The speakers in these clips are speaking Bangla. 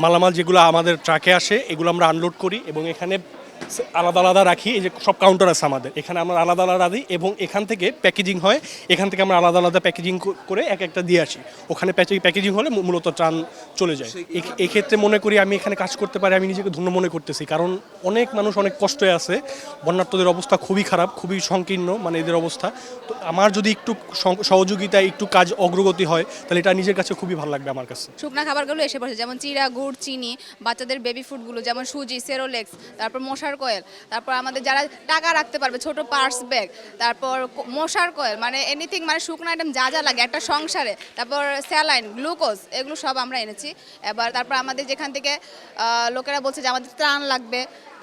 মালামাল যেগুলো আমাদের ট্রাকে আসে এগুলো আমরা আনলোড করি এবং এখানে আলাদা আলাদা রাখি এই যে সব কাউন্টার আছে আমাদের। এখানে আমরা আলাদা আলাদা দিই এবং এখান থেকে প্যাকেজিং হয়। এখান থেকে আমরা আলাদা আলাদা প্যাকেজিং করে এক একটা দিয়ে আসি। ওখানে প্যাকেজিং হলে মূলত ত্রাণ চলে যায়। এ- এক্ষেত্রে মনে করি আমি এখানে কাজ করতে পারি আমি নিজেকে ধন্য মনে করতেছি। কারণ অনেক মানুষ অনেক কষ্টে আছে। বন্যার্থদের অবস্থা খুবই খারাপ খুবই সংকীর্ণ মানে এদের অবস্থা। তো আমার যদি একটু সহযোগিতায় একটু কাজ অগ্রগতি হয় তাহলে এটা নিজের কাছে খুবই ভালো লাগবে আমার কাছে। শুকনা খাবারগুলো এসে পড়ছে যেমন চিরা গুড় চিনি বাচ্চাদের বেবি ফুডগুলো যেমন সুজি সেরোলেক্স তারপর মশার কয়েল, তারপর আমাদের যারা টাকা রাখতে পারবে, ছোট পার্স ব্যাগ, তারপর মশার কয়েল মানে এনিথিং মানে শুকনো আইটেম যা যা লাগে, একটা সংসারে, তারপর স্যালাইন গ্লুকোজ এগুলো সব আমরা এনেছি। এবার তারপর আমাদের যেখান থেকে লোকেরা বলছে যে আমাদের ত্রাণ লাগবে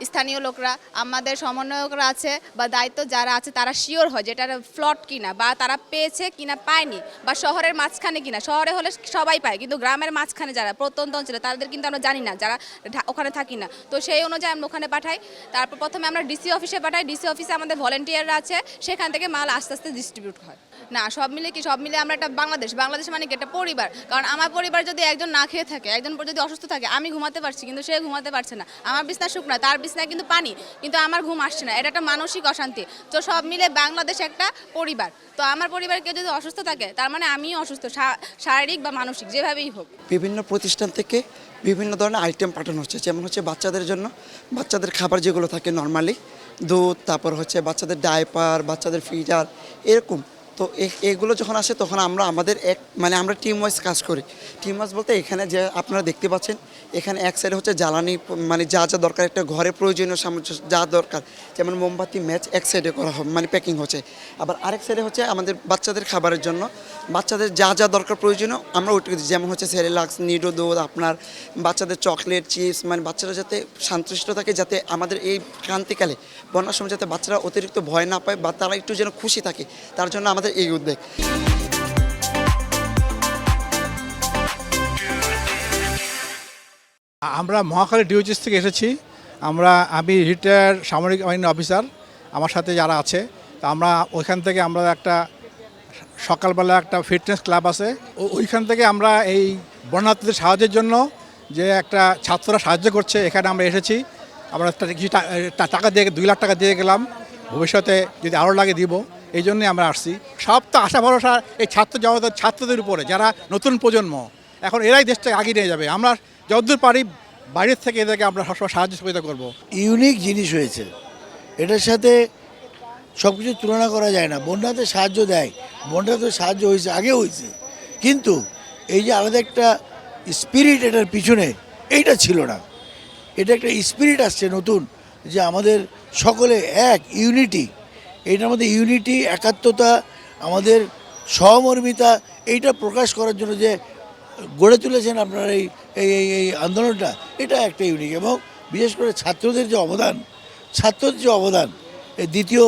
স্থানীয় লোকরা, আমাদের সমন্বয়করা আছে বা দায়িত্ব যারা আছে, তারা শিওর হয় যেটা ফ্লট কিনা বা তারা পেয়েছে কিনা পায়নি বা শহরের মাঝখানে কিনা। শহরে হলে সবাই পায়, কিন্তু গ্রামের মাঝখানে যারা, প্রত্যন্ত অঞ্চলে, তাদের কিন্তু আমরা জানি না, যারা ওখানে থাকি না। তো সেই অনুযায়ী আমরা ওখানে পাঠাই। তারপর প্রথমে আমরা ডিসি অফিসে পাঠাই। ডিসি অফিসে আমাদের ভলেন্টিয়াররা আছে, সেখান থেকে মাল আস্তে আস্তে ডিস্ট্রিবিউট হয়। না, সব মিলে কি, সব মিলে আমরা একটা বাংলাদেশ। বাংলাদেশ মানে কি? একটা পরিবার। কারণ আমার পরিবার যদি একজন না খেয়ে থাকে, একজন যদি অসুস্থ থাকে, আমি ঘুমাতে পারছি, কিন্তু সে ঘুমাতে পারছে না। আমার বিছনা শুকনা, তার বিছনায় কিন্তু পানি, কিন্তু আমার ঘুম আসছে না। এটা একটা মানসিক অশান্তি। তো সব মিলে বাংলাদেশ একটা পরিবার। তো আমার পরিবার কেউ যদি অসুস্থ থাকে, তার মানে আমিও অসুস্থ শারীরিক বা মানসিক, যেভাবেই হোক। বিভিন্ন প্রতিষ্ঠান থেকে বিভিন্ন ধরনের আইটেম পাঠানো হচ্ছে। যেমন হচ্ছে বাচ্চাদের জন্য বাচ্চাদের খাবার যেগুলো থাকে নর্মালি দুধ, তারপর হচ্ছে বাচ্চাদের ডাইপার বাচ্চাদের ফিডার এরকম। তো এগুলো যখন আসে, তখন আমরা আমাদের এক মানে আমরা টিম ওয়াইজ কাজ করি। টিম ওয়াইজ বলতে এখানে যে আপনারা দেখতে পাচ্ছেন, এখানে এক সাইডে হচ্ছে জ্বালানি মানে যা যা দরকার, একটা ঘরে প্রয়োজনীয় সামঞ্জস্য যা দরকার, যেমন মোমবাতি, ম্যাচ এক সাইডে করা হবে মানে প্যাকিং হচ্ছে। আবার আরেক সাইডে হচ্ছে আমাদের বাচ্চাদের খাবারের জন্য, বাচ্চাদের যা যা দরকার প্রয়োজনীয়, আমরা ওইটুকু যেমন হচ্ছে সেরেলাক্স, নিডো দুধ, আপনার বাচ্চাদের চকলেট, চিপস মানে বাচ্চারা যাতে সন্তুষ্ট থাকে, যাতে আমাদের এই ক্রান্তিকালে, বন্যার সময় যাতে বাচ্চারা অতিরিক্ত ভয় না পায়, বা তারা একটু যেন খুশি থাকে, তার জন্য আমাদের এই উদ্যোগ। আমরা মহাখালী ডিওজিস থেকে এসেছি। আমরা, আমি রিটায়ার সামরিক বাহিনী অফিসার, আমার সাথে যারা আছে। তা আমরা ওইখান থেকে আমরা একটা সকালবেলা একটা ফিটনেস ক্লাব আছে। ওইখান থেকে আমরা এই বন্যার্থীদের সাহায্যের জন্য যে একটা ছাত্ররা সাহায্য করছে, এখানে আমরা এসেছি। আমরা কিছু টাকা দিয়ে, দুই লাখ টাকা দিয়ে গেলাম। ভবিষ্যতে যদি আরও লাগে দিব। এই জন্যই আমরা আসছি। সব তো আশা ভরসা, এই ছাত্র জগতের ছাত্রদের উপরে, যারা নতুন প্রজন্ম। এখন এরাই দেশটাকে আগিয়ে নিয়ে যাবে। আমরা যতদূর পারি বাইরের থেকে এদেরকে আমরা সবসময় সাহায্য সহযোগিতা করব। ইউনিক জিনিস হয়েছে। এটার সাথে সব কিছু তুলনা করা যায় না। বন্যাতে সাহায্য দেয়। বন্যাতে সাহায্য হয়েছে, আগে হয়েছে। কিন্তু এই যে আলাদা একটা স্পিরিট এটার পিছনে, এইটা ছিল না। এটা একটা স্পিরিট আসছে নতুন, যে আমাদের সকলে এক ইউনিটি এটার মধ্যে ইউনিটি একাত্মতা, আমাদের সহমর্মিতা, এইটা প্রকাশ করার জন্য যে গড়ে তুলেছেন আপনারা এই এই এই আন্দোলনটা, এটা একটা ইউনিক এবং বিশেষ করে ছাত্রদের যে অবদান, ছাত্রদের যে অবদান, এই দ্বিতীয়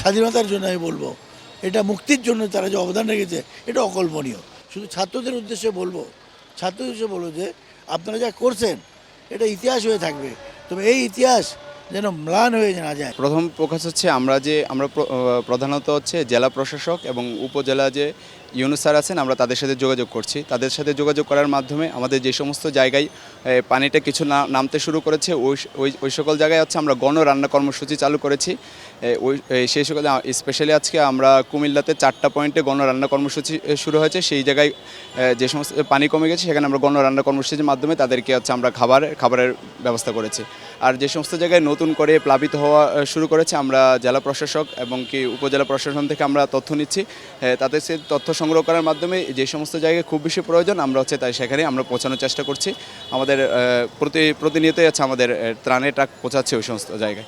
স্বাধীনতার জন্য আমি বলব, এটা মুক্তির জন্য তারা যে অবদান রেখেছে, এটা অকল্পনীয়। শুধু ছাত্রদের উদ্দেশ্যে বলব, ছাত্রদের উদ্দেশ্যে বলব যে, আপনারা যা করছেন, এটা ইতিহাস হয়ে থাকবে। তবে এই ইতিহাস যেন ম্লান হয়ে না যায়। প্রথম প্রকাশ হচ্ছে আমরা যে, আমরা প্রধানত হচ্ছে জেলা প্রশাসক এবং উপজেলা যে ইউনুস স্যার আছেন, আমরা তাদের সাথে যোগাযোগ করছি। তাদের সাথে যোগাযোগ করার মাধ্যমে আমাদের যে সমস্ত জায়গায় পানিটা কিছু নামতে শুরু করেছে, ওই ওই ওই সকল জায়গায় হচ্ছে আমরা গণ রান্না কর্মসূচি চালু করেছি। ওই সেই সকল স্পেশালি আজকে আমরা কুমিল্লাতে চারটা পয়েন্টে গণ রান্না কর্মসূচি শুরু হয়েছে। সেই জায়গায় যে সমস্ত পানি কমে গেছে, সেখানে আমরা গণ রান্না কর্মসূচির মাধ্যমে তাদেরকে হচ্ছে আমরা খাবার, খাবারের ব্যবস্থা করেছি। আর যে সমস্ত জায়গায় নতুন করে প্লাবিত হওয়া শুরু করেছে, আমরা জেলা প্রশাসক এবং কি উপজেলা প্রশাসন থেকে আমরা তথ্য নিচ্ছি। তাদের সে তথ্য সংগ্রহ করার মাধ্যমে যে সমস্ত জায়গায় খুব বেশি প্রয়োজন, আমরা হচ্ছে তাই সেখানে আমরা পৌঁছানোর চেষ্টা করছি। আমাদের প্রতি, প্রতিনিয়তই আছে আমাদের ত্রাণে ত্রাণের ট্রাক পৌঁছাচ্ছে ওই সমস্ত জায়গায়।